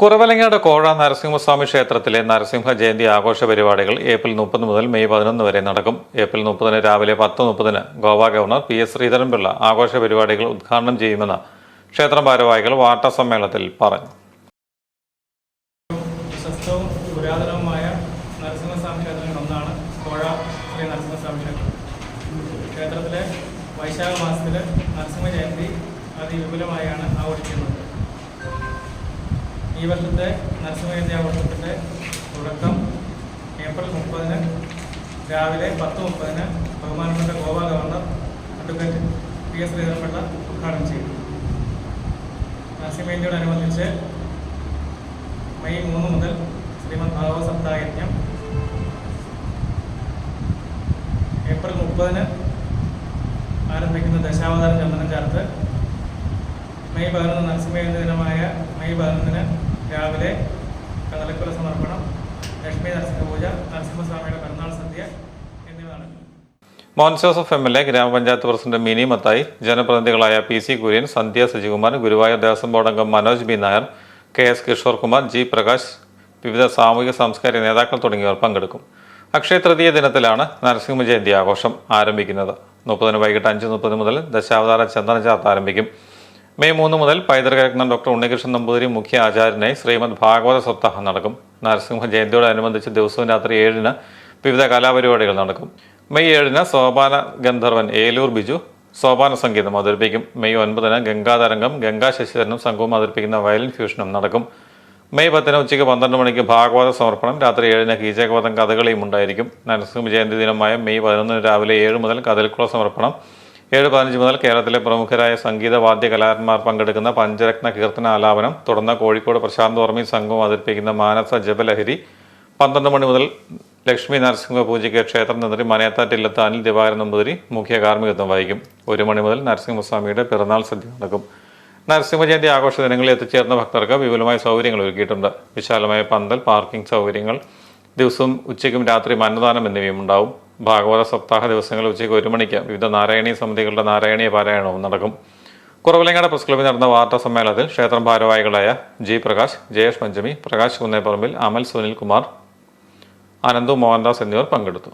കുറവലങ്ങാട് കോഴ നരസിംഹസ്വാമി ക്ഷേത്രത്തിലെ നരസിംഹ ജയന്തി ആഘോഷ പരിപാടികൾ ഏപ്രിൽ മുപ്പത് മുതൽ മെയ് പതിനൊന്ന് വരെ നടക്കും. ഏപ്രിൽ മുപ്പതിന് രാവിലെ പത്ത് മുപ്പതിന് Goa governor P S Sreedharan Pillai ആഘോഷ പരിപാടികൾ ഉദ്ഘാടനം ചെയ്യുമെന്ന് ക്ഷേത്രം ഭാരവാഹികൾ വാർത്താ സമ്മേളനത്തിൽ പറഞ്ഞു. പുരാതനവുമായ നരസിംഹസ്വാമി ഒന്നാണ് കോഴ ശ്രീ നരസിംഹസ്വാമി ക്ഷേത്രം. ക്ഷേത്രത്തിലെ വൈശാഖ മാസത്തിൽ നരസിംഹ ജയന്തി അതിവിപുലമായാണ് ആഘോഷിക്കുന്നത്. ഈ വർഷത്തെ നരസിംഹ ജയന്തി ആഘോഷത്തിന്റെ തുടക്കം ഏപ്രിൽ മുപ്പതിന് രാവിലെ പത്ത് മുപ്പതിന് ബഹുമാനപ്പെട്ട Goa governor advocate P S Sreedharan Pillai ഉദ്ഘാടനം ചെയ്തു. നരസിംഹയന്തിയോടനുബന്ധിച്ച് മെയ് മൂന്ന് മുതൽ ശ്രീമദ് ഭാഗവത സപ്താഹയജ്ഞം ഏപ്രിൽ മുപ്പതിന് ആരംഭിക്കുന്ന ദശാവതാര ചന്ദനം ചേർത്ത് മെയ് പതിനൊന്ന് നരസിംഹജയന്തി ദിനമായ മെയ് പതിനൊന്നിന് രാവിലെ കടലക്കുല സമർപ്പണം ലക്ഷ്മി നരസിംഹപൂജ നരസിംഹസ്വാമിയുടെ പിറന്നാൾ സദ്യ Mon Joseph M L A ഗ്രാമപഞ്ചായത്ത് president Mini Mathai ജനപ്രതിനിധികളായ P C Kurian Sandhya Sajikumar Guruvayur Devaswom board അംഗം Manoj B Nair K S Kishore Kumar G Prakash വിവിധ സാമൂഹിക സാംസ്കാരിക നേതാക്കൾ തുടങ്ങിയവർ പങ്കെടുക്കും. അക്ഷയ തൃതീയ ദിനത്തിലാണ് നരസിംഹ ജയന്തി ആഘോഷം ആരംഭിക്കുന്നത്. മുപ്പതിന് വൈകിട്ട് അഞ്ച് മുപ്പത് മുതൽ ദശാവതാര ചന്ദന ചാർത്ത് ആരംഭിക്കും. മെയ് മൂന്ന് മുതൽ പൈതൃകരത്നം ഡോക്ടർ ഉണ്ണികൃഷ്ണൻ നമ്പൂതിരി മുഖ്യ ആചാര്യനായി ശ്രീമദ് ഭാഗവത സപ്താഹം നടക്കും. നരസിംഹ ജയന്തിയോടനുബന്ധിച്ച് ദിവസവും രാത്രി ഏഴിന് വിവിധ കലാപരിപാടികൾ നടക്കും. മെയ് ഏഴിന് സോപാന ഗന്ധർവൻ ഏലൂർ ബിജു സോപാന സംഗീതം അവതരിപ്പിക്കും. മെയ് ഒൻപതിന് ഗംഗാതരംഗം ഗംഗാ ശശിധരനും സംഘവും അവതരിപ്പിക്കുന്ന വയലിൻ ഫ്യൂഷനും നടക്കും. മെയ് പത്തിന് ഉച്ചയ്ക്ക് പന്ത്രണ്ട് മണിക്ക് ഭാഗവത സമർപ്പണം രാത്രി ഏഴിന് കീചകവതം കഥകളിയും ഉണ്ടായിരിക്കും. നരസിംഹ ജയന്തി ദിനമായ മെയ് പതിനൊന്നിന് രാവിലെ ഏഴ് മുതൽ കഥൽക്കുള സമർപ്പണം ഏഴ് പതിനഞ്ച് മുതൽ കേരളത്തിലെ പ്രമുഖരായ സംഗീത വാദ്യ കലാകാരന്മാർ പങ്കെടുക്കുന്ന പഞ്ചരത്ന കീർത്തന ആലാപനം തുടർന്ന് കോഴിക്കോട് പ്രശാന്ത് ഓർമ്മി സംഘവും അവതരിപ്പിക്കുന്ന മാനസ ജപലഹരി പന്ത്രണ്ട് മണി മുതൽ ലക്ഷ്മി നരസിംഹ പൂജയ്ക്ക് ക്ഷേത്രം തന്ത്രി മനയത്താറ്റില്ലത്ത് അനിൽ ദിവാകരൻ നമ്പൂതിരി മുഖ്യ കാർമ്മികത്വം വഹിക്കും. ഒരു മണി മുതൽ നരസിംഹസ്വാമിയുടെ പിറന്നാൾ സദ്യ നടക്കും. നരസിംഹ ജയന്തി ആഘോഷ ദിനങ്ങളിൽ എത്തിച്ചേർന്ന ഭക്തർക്ക് വിപുലമായ സൗകര്യങ്ങൾ ഒരുക്കിയിട്ടുണ്ട്. വിശാലമായ പന്തൽ പാർക്കിംഗ് സൗകര്യങ്ങൾ ദിവസവും ഉച്ചയ്ക്കും രാത്രിയും അന്നദാനം എന്നിവയും ഉണ്ടാവും. ഭാഗവത സപ്താഹ ദിവസങ്ങളിൽ ഉച്ചയ്ക്ക് ഒരു മണിക്ക് വിവിധ നാരായണീയ സമിതികളുടെ നാരായണീയ പാരായണവും നടക്കും. കുറവലങ്ങാട് പ്രസ് ക്ലബ്ബിൽ നടന്ന വാർത്താ സമ്മേളനത്തിൽ ക്ഷേത്രം ഭാരവാഹികളായ ജി പ്രകാശ് ജയേഷ് പഞ്ചമി പ്രകാശ് കുന്നേപ്പറമ്പിൽ അമൽ സുനിൽ കുമാർ അനന്തു മോഹൻദാസ് എന്നിവർ പങ്കെടുത്തു.